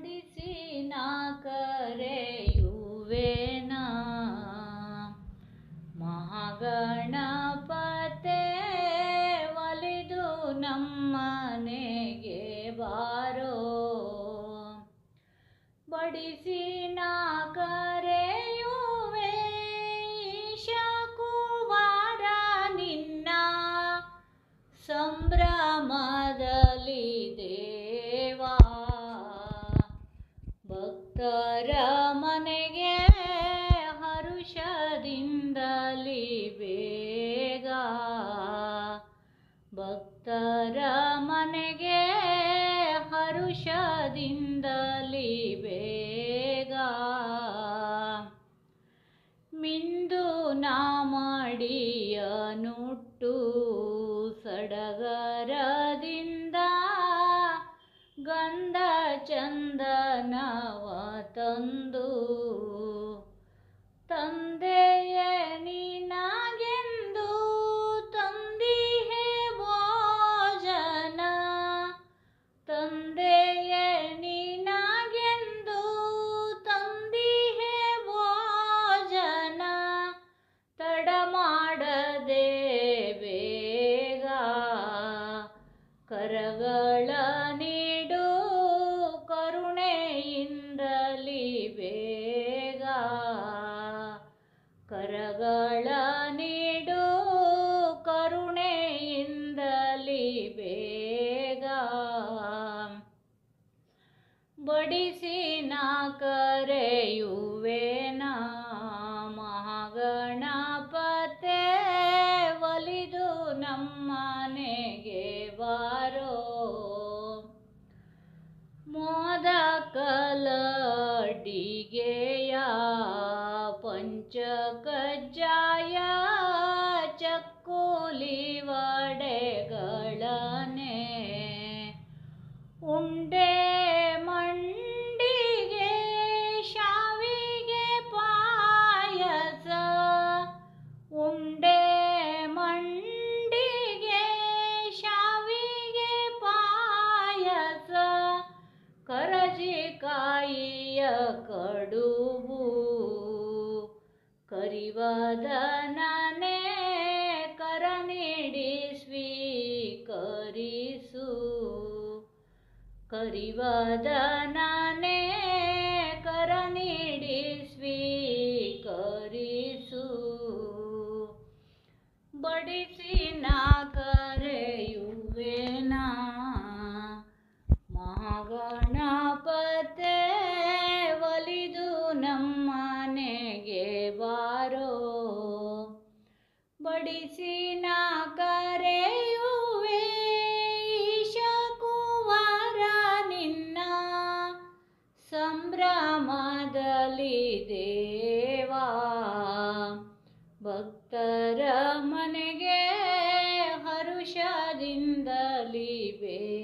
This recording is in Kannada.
ಬಡಿಸಿ ನಾ ಕರೆಯುವೆನ? ಮಹಾಗಣಪತೆ ಒಲಿದು ನಮ್ಮನೆಗೆ ಬಾರೋ. ಬಡಿಸಿ ಭಕ್ತರ ಮನೆಗೆ ಹರುಷದಿಂದಲಿ ಬೇಗ. ಭಕ್ತರ ಮನೆಗೆ ಹರುಷದಿಂದಲಿ ಬೇಗ. ಮಿಂದು ನಾ ಮಾಡಿಯ ನುಟ್ಟು ಸಡಗರದಿಂದ ಗಂಧ ಚಂದನವ ತಂದು ತಂದೆಯ ನಿನಗೆಂದು ತಂದಿಹೆ ಭೋಜನ. ತಂದೆಯ ನಿನಗೆಂದು ತಂದಿಹೆ ಭೋಜನ. ತಡ ಮಾಡದೆ ಬೇಗ ಕರಗಳ ಬಡಿಸಿ ನಾ ಕರೆಯುವೆ ಮಹಾಗಣಪತೆ ಒಲಿದು ನಮ್ಮನೆಗೆ ಬಾರೋ. ಮೋದ ಕಲಡಿಗೆಯ ಪಂಚಕಜ್ಜಾಯ ಚಕ್ಕುಲಿ ಕರಜಿಕಾಯಿಯ ಕರಿವಾದ ಕರ ನೀಡಿ ಸ್ವೀಕರಿಸು. ಕರಿವದನನೆ ಕರ ನೀಡಿ ಸ್ವೀಕರಿಸು. ಬಡಿಸಿ ನಾ ಕರೆಯುವೆ ಶಕುವಾರ ನಿನ್ನ ಸಂಭ್ರಮದಲ್ಲಿ ದೇವಾ. ಭಕ್ತರ ಮನೆಗೆ ಹರುಷದಿಂದಲಿ ಬೇಗ